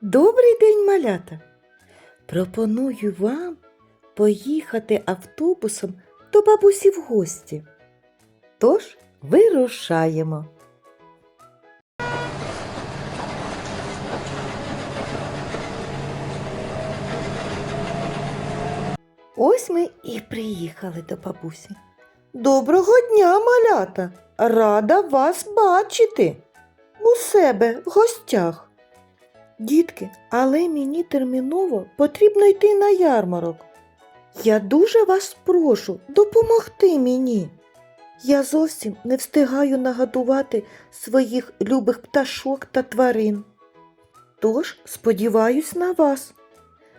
Добрий день, малята! Пропоную вам поїхати автобусом до бабусі в гості. Тож вирушаємо. Ось ми і приїхали до бабусі. Доброго дня, малята! Рада вас бачити у себе в гостях. Дітки, але мені терміново потрібно йти на ярмарок. Я дуже вас прошу допомогти мені. Я зовсім не встигаю нагодувати своїх любих пташок та тварин. Тож сподіваюсь на вас.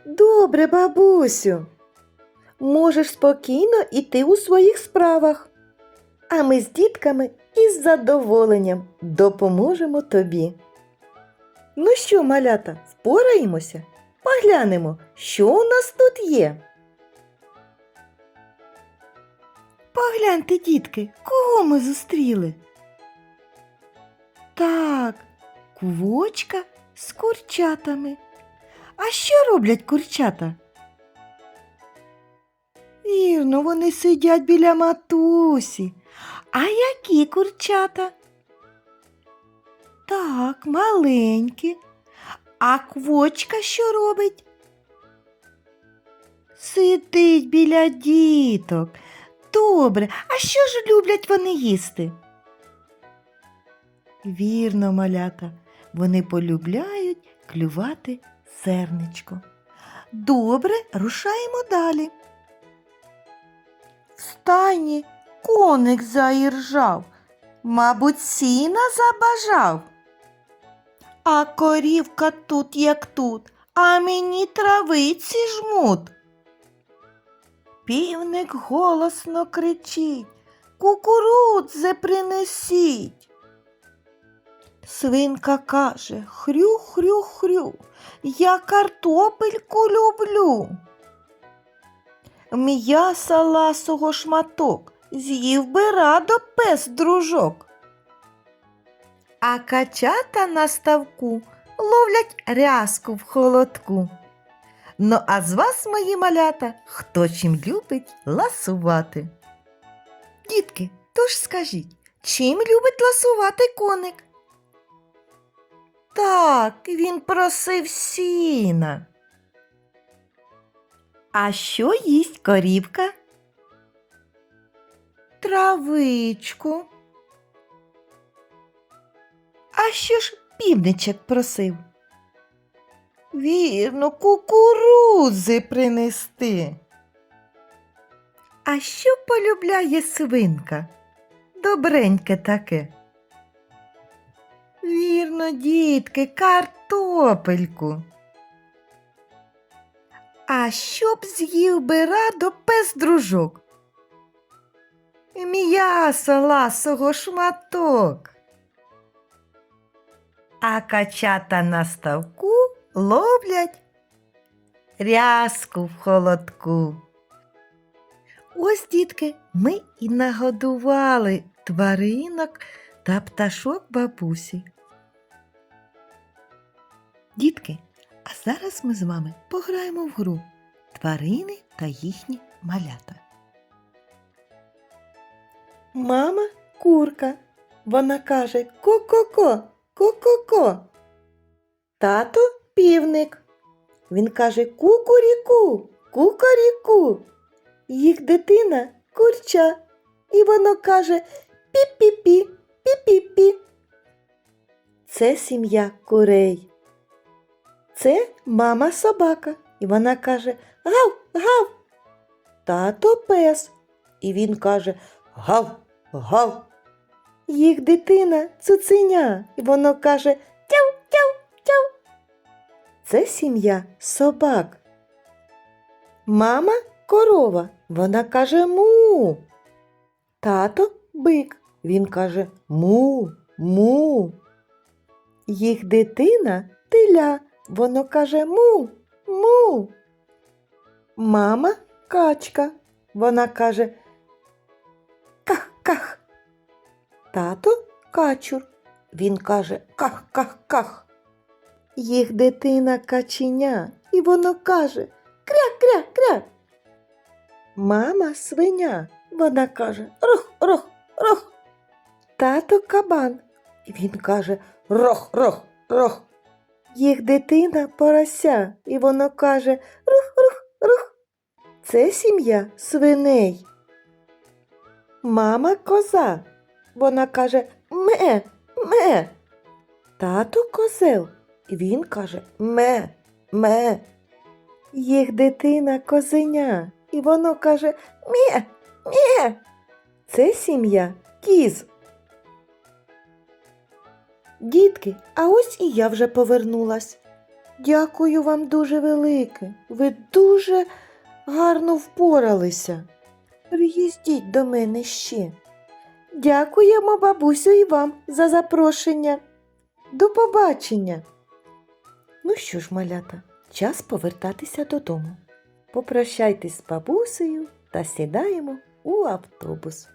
Добре, бабусю. Можеш спокійно йти у своїх справах. А ми з дітками із задоволенням допоможемо тобі. Ну що, малята, впораємося? Поглянемо, що у нас тут є. Погляньте, дітки, кого ми зустріли? Так, квочка з курчатами. А що роблять курчата? Вірно, вони сидять біля матусі. А які курчата? Так, маленькі. А квочка що робить? Сидить біля діток. Добре, а що ж люблять вони їсти? Вірно, малята, вони полюбляють клювати зерничко. Добре, рушаємо далі. В стайні коник заіржав, мабуть, сіна забажав. А корівка тут, як тут, а мені травиці жмут. Півник голосно кричить Кукурудзе принесіть. Свинка каже Хрю-хрю-хрю, я картопельку люблю. М'яса ласого шматок, з'їв би радо пес дружок. А качата на ставку ловлять рязку в холодку. Ну, а з вас, мої малята, хто чим любить ласувати? Дітки, тож скажіть, чим любить ласувати коник? Так, він просив сіна. А що їсть корівка? Травичку. А що ж півничок просив? Вірно, кукурудзи принести. А що полюбляє свинка? Добреньке таке. Вірно, дітки, картопельку. А що б з'їв би радо пес дружок? М'ясо ласого шматок. А качата на ставку ловлять рязку в холодку. Ось, дітки, ми і нагодували тваринок та пташок бабусі. Дітки, а зараз ми з вами пограємо в гру Тварини та їхні малята. Мама курка. Вона каже ко-ко-ко, ко-ко-ко. Тато півник. Він каже кукуріку, кукаріку. Їх дитина курча. І воно каже пі-пі-пі, пі-пі-пі. Це сім'я курей. Це мама собака, і вона каже гав, гав. Тато пес, і він каже гав, гав. Їх дитина цуценя, і воно каже тяв, тяв, тяв. Це сім'я собак. Мама корова, вона каже му. Тато бик, він каже му, му. Їх дитина теля, воно каже му, му. Мама качка, вона каже Тато качур, він каже ках-ках-ках. Їх дитина каченя, і воно каже кря-кря-кря. Мама свиня, вона каже рох, рох, рох. Тато кабан, і він каже рох, рох, рох. Їх дитина порося, і воно каже рух, рух, рух. Це сім'я свиней. Мама коза. Вона каже ме, ме. Тато козел. Він каже ме, ме. Їх дитина козеня. І воно каже мє, мє. Це сім'я кіз. Дітки, а ось і я вже повернулась. Дякую вам дуже велике. Ви дуже гарно впоралися. Приїздіть до мене ще. Дякуємо, бабусю, і вам за запрошення. До побачення. Ну що ж, малята, час повертатися додому. Попрощайтесь з бабусею та сідаємо у автобус.